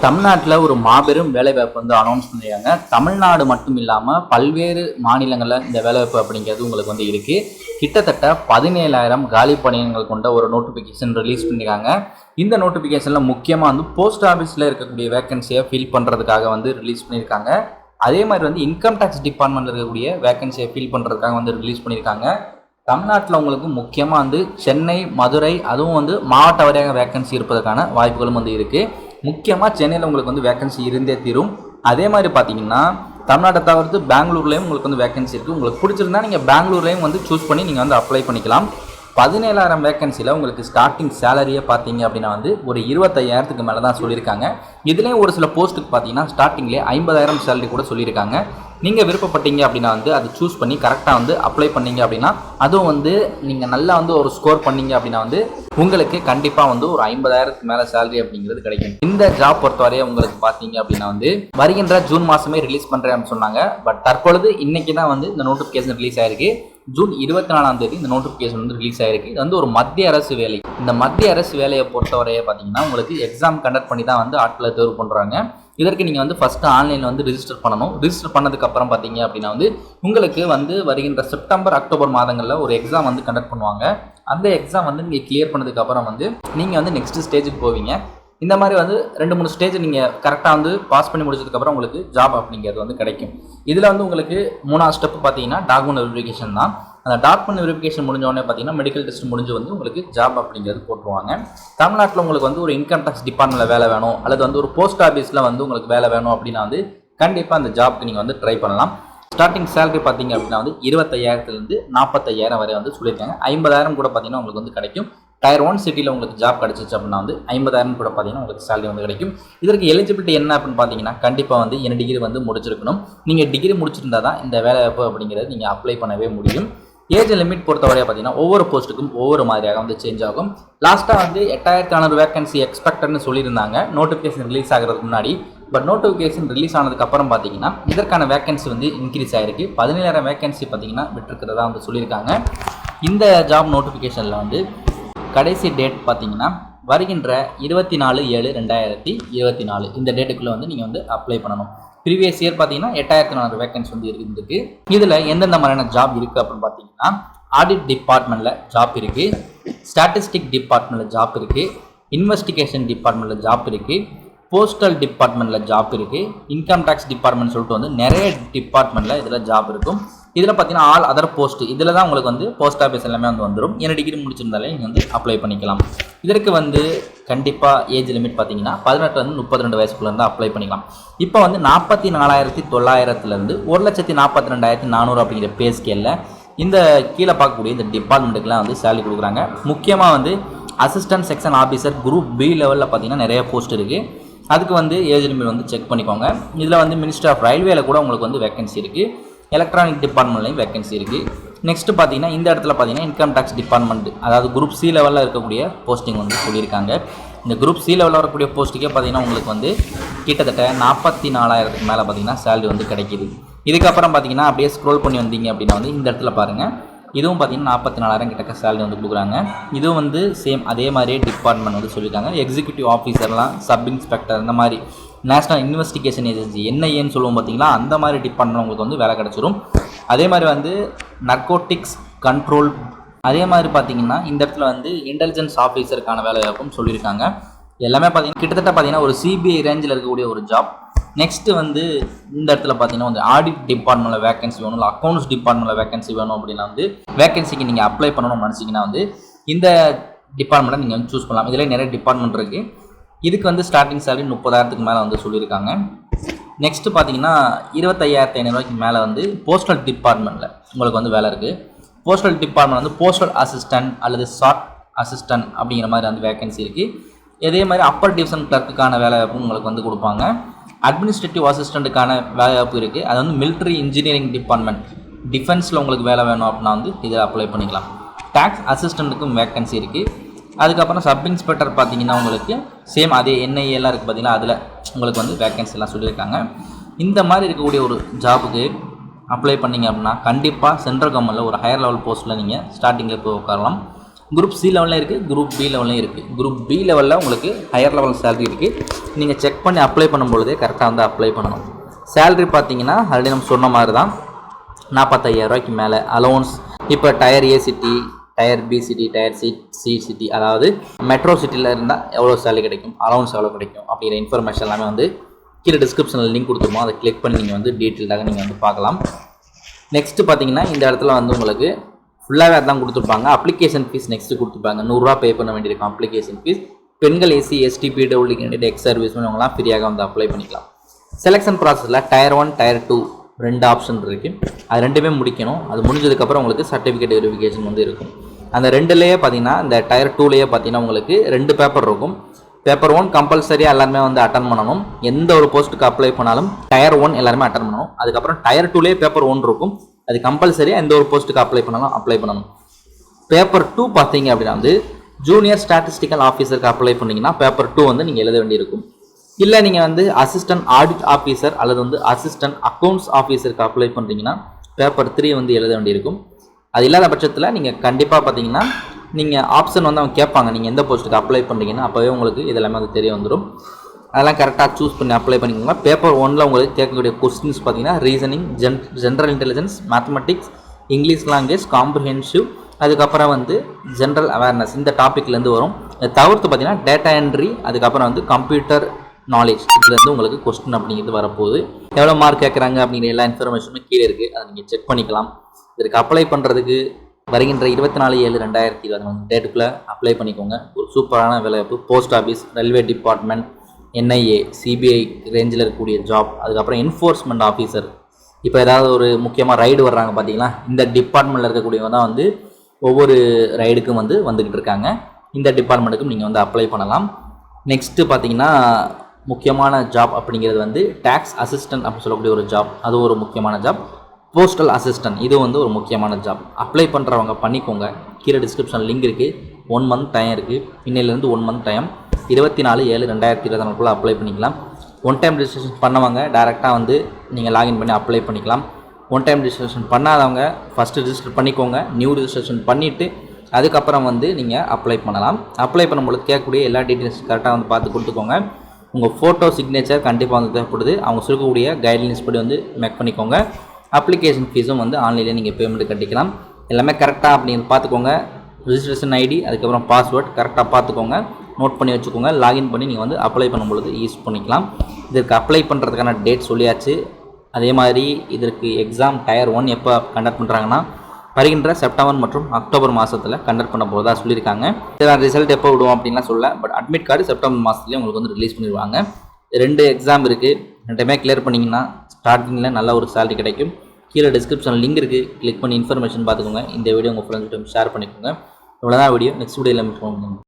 தமிழ்நாட்டில் ஒரு மாபெரும் வேலைவாய்ப்பு வந்து அனௌன்ஸ் பண்ணியிருக்காங்க தமிழ்நாடு மட்டும் இல்லாமல் பல்வேறு மாநிலங்களில் இந்த வேலைவாய்ப்பு அப்படிங்கிறது உங்களுக்கு வந்து இருக்குது கிட்டத்தட்ட பதினேழாயிரம் காலி பணியிடங்கள் கொண்ட ஒரு நோட்டிஃபிகேஷன் ரிலீஸ் பண்ணியிருக்காங்க இந்த நோட்டிஃபிகேஷனில் முக்கியமாக வந்து போஸ்ட் ஆஃபீஸில் இருக்கக்கூடிய வேகன்சியை ஃபில் பண்ணுறதுக்காக வந்து ரிலீஸ் பண்ணியிருக்காங்க அதே மாதிரி வந்து இன்கம் டேக்ஸ் டிபார்ட்மெண்ட்டில் இருக்கக்கூடிய வேக்கன்சியை ஃபில் பண்ணுறதுக்காக வந்து ரிலீஸ் பண்ணியிருக்காங்க தமிழ்நாட்டில் உங்களுக்கு முக்கியமாக வந்து சென்னை மதுரை அதுவும் வந்து மாவட்ட வாரியாக வேக்கன்சி இருப்பதற்கான வாய்ப்புகளும் வந்து இருக்குது முக்கியமாக சென்னையில் உங்களுக்கு வந்து வேக்கன்சி இருந்தே தீரும். அதே மாதிரி பார்த்தீங்கன்னா தமிழ்நாட்டை தவிர்த்து பெங்களூர்லேயும் உங்களுக்கு வந்து வேக்கன்சி இருக்குது உங்களுக்கு பிடிச்சிருந்தா நீங்கள் பெங்களூர்லேயும் வந்து சூஸ் பண்ணி நீங்கள் வந்து அப்ளை பண்ணிக்கலாம். பதினேழாயிரம் வேக்கன்சியில் உங்களுக்கு ஸ்டார்டிங் சேலரியே பார்த்தீங்க அப்படின்னா வந்து ஒரு இருபத்தையாயிரத்துக்கு மேலே தான் சொல்லியிருக்காங்க. இதுலேயும் ஒரு சில போஸ்ட்டுக்கு பார்த்தீங்கன்னா ஸ்டார்டிங்லேயே ஐம்பதாயிரம் சேலரி கூட சொல்லியிருக்காங்க. நீங்கள் விருப்பப்பட்டீங்க அப்படின்னா வந்து அதை சூஸ் பண்ணி கரெக்டாக வந்து அப்ளை பண்ணீங்க அப்படின்னா அதுவும் வந்து நீங்கள் நல்லா வந்து ஒரு ஸ்கோர் பண்ணீங்க அப்படின்னா வந்து உங்களுக்கு கண்டிப்பாக வந்து ஒரு ஐம்பதாயிரத்துக்கு மேலே சேலரி அப்படிங்கிறது கிடைக்கும். இந்த ஜாப் பொறுத்தவரையே உங்களுக்கு பார்த்தீங்க அப்படின்னா வந்து வருகின்ற ஜூன் மாதமே ரிலீஸ் பண்ணுறேன்னு சொன்னாங்க. பட் தற்பொழுது இன்னைக்கு தான் வந்து இந்த நோட்டிஃபிகேஷன் ரிலீஸ் ஆயிருக்கு. ஜூன் இருபத்தி நாலாம் தேதி இந்த நோட்டிஃபிகேஷன் வந்து ரிலீஸ் ஆயிருக்கு. இது வந்து ஒரு மத்திய அரசு வேலை. இந்த மத்திய அரசு வேலையை பொறுத்தவரையே பார்த்தீங்கன்னா உங்களுக்கு எக்ஸாம் கண்டக்ட் பண்ணி தான் வந்து ஆட்களை தேர்வு பண்ணுறாங்க இதற்கு நீங்கள் வந்து ஃபஸ்ட்டு ஆன்லைனில் வந்து ரிஜிஸ்டர் பண்ணணும். ரிஜிஸ்டர் பண்ணதுக்கப்புறம் பார்த்தீங்க அப்படின்னா வந்து உங்களுக்கு வந்து வருகின்ற செப்டம்பர் அக்டோபர் மாதங்களில் ஒரு எக்ஸாம் வந்து கண்டக்ட் பண்ணுவாங்க. அந்த எக்ஸாம் வந்து நீங்கள் கிளியர் பண்ணதுக்கப்புறம் வந்து நீங்கள் வந்து நெக்ஸ்ட் ஸ்டேஜுக்கு போவீங்க. இந்த மாதிரி வந்து ரெண்டு மூணு ஸ்டேஜ் நீங்கள் கரெக்டாக வந்து பாஸ் பண்ணி முடிச்சதுக்கப்புறம் உங்களுக்கு ஜாப் அப்படிங்கிறது வந்து கிடைக்கும். இதில் வந்து உங்களுக்கு மூணாவது ஸ்டெப் பார்த்தீங்கன்னா டாக்குமெண்ட் வெரிஃபிகேஷன் தான். அந்த டாக்குமெண்ட் வெரிஃபிகேஷன் முடிஞ்ச உடனே பார்த்தீங்கன்னா மெடிக்கல் டெஸ்ட் முடிஞ்சு வந்து உங்களுக்கு ஜாப் அப்படிங்கிறது போட்டுருவாங்க. தமிழ்நாட்டில் உங்களுக்கு வந்து ஒரு இன்கம் டேக்ஸ் டிபார்ட்மெண்ட்டில் வேலை வேணும் அல்லது வந்து ஒரு போஸ்ட் ஆஃபீஸில் வந்து உங்களுக்கு வேலை வேணும் அப்படின்னா வந்து கண்டிப்பாக அந்த ஜாப்க்கு நீங்கள் வந்து ட்ரை பண்ணலாம். ஸ்டார்டிங் சேலரி பார்த்தீங்க அப்படின்னா வந்து இருபத்தையாயிரத்துலேருந்து நாற்பத்தையாயிரம் வரை வந்து சொல்லியிருக்காங்க. ஐம்பதாயிரம் கூட பார்த்தீங்கன்னா உங்களுக்கு வந்து கிடைக்கும். டயர் ஒன் சிட்டியில் உங்களுக்கு ஜாப் கிடச்சிச்சு அப்படின்னா வந்து ஐம்பதாயிரம் கூட பார்த்தீங்கன்னா உங்களுக்கு சேலரி வந்து கிடைக்கும். இதற்கு எலிஜிபிலிட்டி என்ன அப்படின்னு பார்த்தீங்கன்னா கண்டிப்பாக வந்து என்ன டிகிரி வந்து முடிச்சிருக்கணும். நீங்கள் டிகிரி முடிச்சிருந்தா தான் இந்த வேலை வாய்ப்பு அப்படிங்கிறது நீங்கள் அப்ளை பண்ணவே முடியும். ஏஜ் லிமிட் பொறுத்தவரையாக பார்த்தீங்கன்னா ஒவ்வொரு போஸ்ட்டுக்கும் ஒவ்வொரு மாதிரியாக வந்து சேஞ்ச் ஆகும். லாஸ்ட்டாக வந்து எட்டாயிரத்தி நானூறு வேக்கன்சி எக்ஸ்பெக்டட்னு சொல்லியிருந்தாங்க. நோட்டிஃபிகேஷன் ரிலீஸ் ஆகிறதுக்கு முன்னாடி. பட் நோட்டிஃபிகேஷன் ரிலீஸ் ஆனதுக்கப்புறம் பார்த்தீங்கன்னா இதற்கான வேகன்சி வந்து இன்க்ரீஸ் ஆகிருக்கு பதினேழாயிரம் வேகன்சி பார்த்தீங்கன்னா விட்டுருக்கிறதா வந்து சொல்லியிருக்காங்க. இந்த ஜாப் நோட்டிஃபிகேஷனில் வந்து கடைசி டேட் பார்த்தீங்கன்னா வருகின்ற இருபத்தி நாலு ஏழு ரெண்டாயிரத்தி இருபத்தி நாலு. இந்த டேட்டுக்குள்ளே வந்து நீங்கள் வந்து அப்ளை பண்ணணும். ப்ரீவியஸ் இயர் பார்த்தீங்கன்னா எட்டாயிரத்தி நானூறு வேகன்சி வந்து இருந்திருக்கு. இதில் எந்தெந்த மாதிரியான ஜாப் இருக்குது அப்படின்னு பார்த்தீங்கன்னா ஆடிட் டிபார்ட்மெண்ட்டில் ஜாப் இருக்குது ஸ்டாட்டிஸ்டிக் டிபார்ட்மெண்ட்டில் ஜாப் இருக்குது இன்வெஸ்டிகேஷன் டிபார்ட்மெண்ட்டில் ஜாப் இருக்குது போஸ்டல் டிபார்ட்மெண்ட்டில் ஜாப் இருக்குது இன்கம் டேக்ஸ் டிபார்ட்மெண்ட் சொல்லிட்டு வந்து நிறைய டிபார்ட்மெண்ட்டில் இதில் ஜாப் இருக்கும். இதில் பார்த்தீங்கன்னா ஆல் அதர் போஸ்ட் இதில் தான் உங்களுக்கு வந்து போஸ்ட் ஆஃபீஸ் எல்லாமே வந்து வந்துடும் என்ன டிகிரி முடிச்சிருந்தாலே நீங்கள் வந்து அப்ளை பண்ணிக்கலாம். இதற்கு வந்து கண்டிப்பாக ஏஜ் லிமிட் பார்த்தீங்கன்னா பதினெட்டுலேருந்து முப்பத்தி ரெண்டு வயசுக்குள்ளேருந்து அப்ளை பண்ணிக்கலாம். இப்போ வந்து நாற்பத்தி நாலாயிரத்தி தொள்ளாயிரத்துலேருந்து ஒரு லட்சத்தி நாற்பத்தி ரெண்டாயிரத்தி நானூறு அப்படிங்கிற பே ஸ்கேலில் இந்த கீழே பார்க்கக்கூடிய இந்த டிபார்ட்மெண்ட்டுக்கெலாம் வந்து சேலரி கொடுக்குறாங்க. முக்கியமாக வந்து assistant section officer group B லெவலில் பார்த்தீங்கன்னா நிறைய போஸ்ட் இருக்குது அதுக்கு வந்து ஏஜ் லிமிட் வந்து செக் பண்ணிக்கோங்க. இதில் வந்து மினிஸ்டர் ஆஃப் ரயில்வேல கூட உங்களுக்கு வந்து வேக்கன்சி இருக்குது எலக்ட்ரானிக் டிபார்ட்மெண்ட்லையும் வேகன்சி இருக்குது நெக்ஸ்ட்டு பார்த்தீங்கன்னா இந்த இடத்துல பார்த்தீங்கன்னா இன்கம் டேக்ஸ் டிபார்ட்மெண்ட் அதாவது குரூப் சி லெவலில் இருக்கக்கூடிய போஸ்டிங் வந்து சொல்லியிருக்காங்க. இந்த குரூப் சி லெவலில் வரக்கூடிய போஸ்ட்டுக்கே பார்த்தீங்கன்னா உங்களுக்கு வந்து கிட்டத்தட்ட நாற்பத்தி நாலாயிரத்துக்கு மேலே பார்த்தீங்கன்னா சேலரி வந்து கிடைக்கிது. இதுக்கப்புறம் பார்த்தீங்கன்னா அப்படியே ஸ்க்ரோல் பண்ணி வந்தீங்க அப்படின்னா வந்து இந்த இடத்துல பாருங்கள் இதுவும் பார்த்தீங்கன்னா நாற்பத்தி நாலாயிரம் கிட்டக்க சேலரி வந்து கொடுக்குறாங்க. இதுவும் வந்து சேம் அதே மாதிரியே டிபார்ட்மெண்ட் வந்து சொல்லியிருக்காங்க. எக்ஸிக்யூட்டிவ் ஆஃபீஸர்லாம் சப் இன்ஸ்பெக்டர் இந்த மாதிரி நேஷனல் இன்வெஸ்டிகேஷன் ஏஜென்சி என்ஐஏன்னு சொல்லுவோம் பார்த்தீங்களா? அந்த மாதிரி டிப் உங்களுக்கு வந்து வேலை கிடச்சிரும். அதே மாதிரி வந்து நர்கோட்டிக்ஸ் கண்ட்ரோல் அதே மாதிரி பார்த்தீங்கன்னா இந்த இடத்துல வந்து இன்டெலிஜென்ஸ் ஆஃபீஸருக்கான வேலை வாய்ப்பும் சொல்லியிருக்காங்க. எல்லாமே பார்த்தீங்கன்னா கிட்டத்தட்ட பார்த்தீங்கன்னா ஒரு சிபிஐ ரேஞ்சில் இருக்கக்கூடிய ஒரு ஜாப் நெக்ஸ்ட்டு வந்து இந்த இடத்துல பார்த்தீங்கன்னா வந்து ஆடிட் டிபார்ட்மெண்ட்டில் வேகன்சி வேணும் இல்லை அக்கௌண்ட்ஸ் டிபார்ட்மெண்ட்டில் வேகன்சி வேணும் அப்படின்னா வந்து வேகன்சிக்கு நீங்கள் அப்ளை பண்ணணும்னு நினச்சிங்கன்னா வந்து இந்த டிபார்ட்மெண்ட்டை நீங்கள் வந்து சூஸ் பண்ணலாம். இதில் நிறைய டிபார்ட்மெண்ட் இருக்குது இதுக்கு வந்து ஸ்டார்டிங் சேலரி முப்பதாயிரத்துக்கு மேலே வந்து சொல்லியிருக்காங்க. நெக்ஸ்ட்டு பார்த்தீங்கன்னா இருபத்தையாயிரத்து ஐநூறுரூவாய்க்கு மேலே வந்து போஸ்டல் டிபார்ட்மெண்ட்டில் உங்களுக்கு வந்து வேலை இருக்குது போஸ்டல் டிபார்ட்மெண்ட் வந்து போஸ்டல் அசிஸ்டன்ட் அல்லது ஷார்ட் அசிஸ்டன்ட் அப்படிங்கிற மாதிரி வந்து வேகன்சி இருக்குது இதே மாதிரி அப்பர் டிவிஷன் கிளர்க்குக்கான வேலை வாய்ப்பும் உங்களுக்கு வந்து கொடுப்பாங்க. அட்மினிஸ்ட்ரேட்டிவ் அசிஸ்டண்ட்டுக்கான வேலை வாய்ப்பு இருக்குது அது வந்து மிலிட்ரி இன்ஜினியரிங் டிபார்ட்மெண்ட் டிஃபென்ஸில் உங்களுக்கு வேலை வேணும் அப்படின்னா வந்து இதில் அப்ளை பண்ணிக்கலாம். டேக்ஸ் அசிஸ்டண்ட்டுக்கும் வேகன்சி இருக்குது அதுக்கப்புறம் சப் இன்ஸ்பெக்டர் பார்த்தீங்கன்னா உங்களுக்கு சேம் அதே என்ஐஏலாம் இருக்குது பார்த்தீங்கன்னா அதில் உங்களுக்கு வந்து வேகன்சி எல்லாம் சொல்லியிருக்காங்க. இந்த மாதிரி இருக்கக்கூடிய ஒரு ஜாபுக்கு அப்ளை பண்ணீங்க அப்படின்னா கண்டிப்பாக சென்ட்ரல் கவர்மெண்ட்டில் ஒரு ஹையர் லெவல் போஸ்ட்டில் நீங்கள் ஸ்டார்டிங்கில் போய் உட்காரலாம். குரூப் சி லெவலில் இருக்குது குரூப் பி லெவல்லையும் இருக்குது குரூப் பி லெவலில் உங்களுக்கு ஹையர் லெவல் சேலரி இருக்குது நீங்கள் செக் பண்ணி அப்ளை பண்ணும்பொழுதே கரெக்டாக வந்து அப்ளை பண்ணணும். சேலரி பார்த்தீங்கன்னா ஆல்ரெடி நம்ம சொன்ன மாதிரி தான் நாற்பத்தையாயிரம் ரூபாய்க்கு மேலே. அலோன்ஸ் இப்போ tier A city tier B city tier C C city அதாவது மெட்ரோ சிட்டியில் இருந்தால் எவ்வளோ சேலரி கிடைக்கும்? அலவுன்ஸ் எவ்வளோ கிடைக்கும்? அப்படிங்கிற இன்ஃபர்மேஷன் எல்லாமே வந்து கீழே டிஸ்கிரிப்ஷனில் லிங்க் கொடுத்துருமோ அதை கிளிக் பண்ணி நீங்கள் வந்து டீட்டெயிலாக நீங்கள் வந்து பார்க்கலாம். நெக்ஸ்ட்டு பார்த்தீங்கன்னா இந்த இடத்துல வந்து உங்களுக்கு ஃபுல்லாகவே அதான் கொடுத்துருப்பாங்க. அப்ளிகேஷன் ஃபீஸ் நெக்ஸ்ட்டு கொடுத்துருப்பாங்க. நூறுரூவா பே பண்ண வேண்டியிருக்கும் அப்ளிகேஷன் ஃபீஸ் பெண்கள் S C S T P W candidate ex service அவங்களாம் ஃப்ரீயாக வந்து அப்ளை பண்ணிக்கலாம். செலெக்ஷன் ப்ராசஸில் டயர் ஒன் டயர் டூ ரெண்டு ஆப்ஷன் இருக்குது அது ரெண்டுமே முடிக்கணும். அது முடிஞ்சதுக்கப்புறம் உங்களுக்கு சர்டிஃபிகேட் வெரிஃபிகேஷன் வந்து இருக்கும். அந்த ரெண்டுலேயே பார்த்தீங்கன்னா இந்த டயர் டூலேயே பார்த்தீங்கன்னா உங்களுக்கு ரெண்டு பேப்பர் இருக்கும். பேப்பர் ஒன் கம்பல்சரியாக எல்லாருமே வந்து அட்டன் பண்ணணும். எந்த ஒரு போஸ்ட்டுக்கு அப்ளை பண்ணாலும் டயர் ஒன் எல்லாருமே அட்டன் பண்ணணும். அதுக்கப்புறம் டயர் டூலேயே பேப்பர் ஒன் இருக்கும். அது கம்பல்சரியாக எந்த ஒரு போஸ்ட்டுக்கு அப்ளை பண்ணாலும் அப்ளை பண்ணணும். பேப்பர் டூ பார்த்தீங்க அப்படின்னா வந்து ஜூனியர் ஸ்டாட்டிஸ்டிக்கல் ஆஃபீஸருக்கு அப்ளை பண்ணிங்கன்னா பேப்பர் டூ வந்து நீங்கள் எழுத வேண்டியிருக்கும். இல்லை நீங்கள் வந்து அசிஸ்டன்ட் ஆடிட் ஆஃபீஸர் அல்லது வந்து அசிஸ்டன்ட் அக்கௌண்ட்ஸ் ஆஃபீஸருக்கு அப்ளை பண்ணுறீங்கன்னா பேப்பர் த்ரீ வந்து எழுத வேண்டியிருக்கும். அது இல்லாத பட்சத்தில் நீங்கள் கண்டிப்பாக பார்த்தீங்கன்னா நீங்கள் ஆப்ஷன் வந்து அவங்க கேட்பாங்க. நீங்கள் எந்த போஸ்ட்டுக்கு அப்ளை பண்ணுறீங்கன்னா அப்போவே உங்களுக்கு இதெல்லாமே வந்து தெரிய வந்துடும் அதெல்லாம் கரெக்டாக சூஸ் பண்ணி அப்ளை பண்ணிக்கோங்க. பேப்பர் ஒன்ல உங்களுக்கு கேட்கக்கூடிய கொஸ்டின்ஸ் பார்த்தீங்கன்னா reasoning gen general intelligence mathematics English language comprehensive அதுக்கப்புறம் வந்து ஜென்ரல் அவேர்னஸ் இந்த டாப்பிக்லேருந்து வரும். தவிர்த்து பார்த்தீங்கன்னா டேட்டா என்ட்ரி அதுக்கப்புறம் வந்து கம்ப்யூட்டர் நாலேஜ் இதுலேருந்து உங்களுக்கு கொஸ்டின் அப்படிங்கிறது வரப்போகுது. எவ்வளோ மார்க் கேட்குறாங்க அப்படிங்கிற எல்லா இன்ஃபர்மேஷனுமே கீழே இருக்குது அதை நீங்கள் செக் பண்ணிக்கலாம். இதற்கு அப்ளை பண்ணுறதுக்கு வருகின்ற இருபத்தி நாலு ஏழு ரெண்டாயிரத்தி இருபத்தி டேட்டுக்குள்ளே அப்ளை பண்ணிக்கோங்க. ஒரு சூப்பரான வேலைவாய்ப்பு post office railway department NIA CBI ரேஞ்சில் இருக்கக்கூடிய ஜாப் அதுக்கப்புறம் என்ஃபோர்ஸ்மெண்ட் ஆஃபீஸர் இப்போ ஏதாவது ஒரு முக்கியமாக ரைடு வர்றாங்க பார்த்தீங்களா இந்த டிபார்ட்மெண்ட்டில் இருக்கக்கூடியவங்க தான் வந்து ஒவ்வொரு ரைடுக்கும் வந்து வந்துக்கிட்டு இருக்காங்க. இந்த டிபார்ட்மெண்ட்டுக்கும் நீங்கள் வந்து அப்ளை பண்ணலாம். நெக்ஸ்ட்டு பார்த்தீங்கன்னா முக்கியமான ஜாப் அப்படிங்கிறது வந்து டேக்ஸ் அசிஸ்டன்ட் அப்படின்னு சொல்லக்கூடிய ஒரு ஜாப் அது ஒரு முக்கியமான ஜாப் போஸ்டல் அசிஸ்டன்ட் இது வந்து ஒரு முக்கியமான ஜாப் அப்ளை பண்ணுறவங்க பண்ணிக்கோங்க. கீழே டிஸ்கிரிப்ஷன் லிங்க் இருக்குது ஒன் மந்த் டைம் இருக்குது இன்னையிலேருந்து ஒன் மந்த் டைம் இருபத்தி நாலு ஏழு ரெண்டாயிரத்தி இருபத்தி நாலுக்குள்ளே அப்ளை பண்ணிக்கலாம். ஒன் டைம் ரிஜிஸ்ட்ரேஷன் பண்ணவங்க டேரெக்டாக வந்து நீங்கள் லாகின் பண்ணி அப்ளை பண்ணிக்கலாம். ஒன் டைம் ரிஜிஸ்ட்ரேஷன் பண்ணாதவங்க ஃபஸ்ட்டு ரிஜிஸ்டர் பண்ணிக்கோங்க. நியூ ரிஜிஸ்ட்ரேஷன் பண்ணிவிட்டு அதுக்கப்புறம் வந்து நீங்கள் அப்ளை பண்ணலாம். அப்ளை பண்ணும்பொழுது கேட்கக்கூடிய எல்லா டீட்டெயில்ஸ் கரெக்டாக வந்து பார்த்து கொடுத்துக்கோங்க. உங்கள் ஃபோட்டோ சிக்னேச்சர் கண்டிப்பாக வந்து தேவைப்படுது. அவங்க சொல்லக்கூடிய கைட்லைன்ஸ் படி வந்து மேக் பண்ணிக்கோங்க. அப்ளிகேஷன் ஃபீஸும் வந்து ஆன்லைனில் நீங்கள் பேமெண்ட் கட்டிக்கலாம். எல்லாமே கரெக்டாக அப்படின்னு பார்த்துக்கோங்க. ரிஜிஸ்ட்ரேஷன் ஐடி அதுக்கப்புறம் பாஸ்வேர்ட் கரெக்டாக பார்த்துக்கோங்க. நோட் பண்ணி வச்சுக்கோங்க. லாகின் பண்ணி நீங்கள் வந்து அப்ளை பண்ணும்பொழுது யூஸ் பண்ணிக்கலாம். இதற்கு அப்ளை பண்ணுறதுக்கான டேட் சொல்லியாச்சு. அதே மாதிரி இதற்கு எக்ஸாம் டயர் ஒன் எப்போ கண்டக்ட் பண்ணுறாங்கன்னா வருகின்ற செப்டம்பர் மற்றும் அக்டோபர் மாதத்தில் கண்டக்ட் பண்ண போகிறதா சொல்லியிருக்காங்க நான் ரிசல்ட் எப்போ விடுவோம் அப்படின்லாம் சொல்ல பட் அட்மிட் கார்டு செப்டம்பர் மாதத்துலேயே உங்களுக்கு வந்து ரிலீஸ் பண்ணிடுவாங்க. ரெண்டு எக்ஸாம் இருக்குது ரெண்டுமே கிளியர் பண்ணிங்கன்னா ஸ்டார்டிங்கில் நல்ல ஒரு சேலரி கிடைக்கும். கீழே டிஸ்கிரிப்ஷன் லிங்க் இருக்குது கிளிக் பண்ணி இன்ஃபர்மேஷன் பார்த்துக்கோங்க. இந்த வீடியோ உங்கள் ஃப்ரெண்ட்ஸ்கிட்ட ஷேர் பண்ணிக்கோங்க. இவ்வளோதான் வீடியோ நெக்ஸ்ட் வீடியோவில் மீட் பண்ணுவோம்.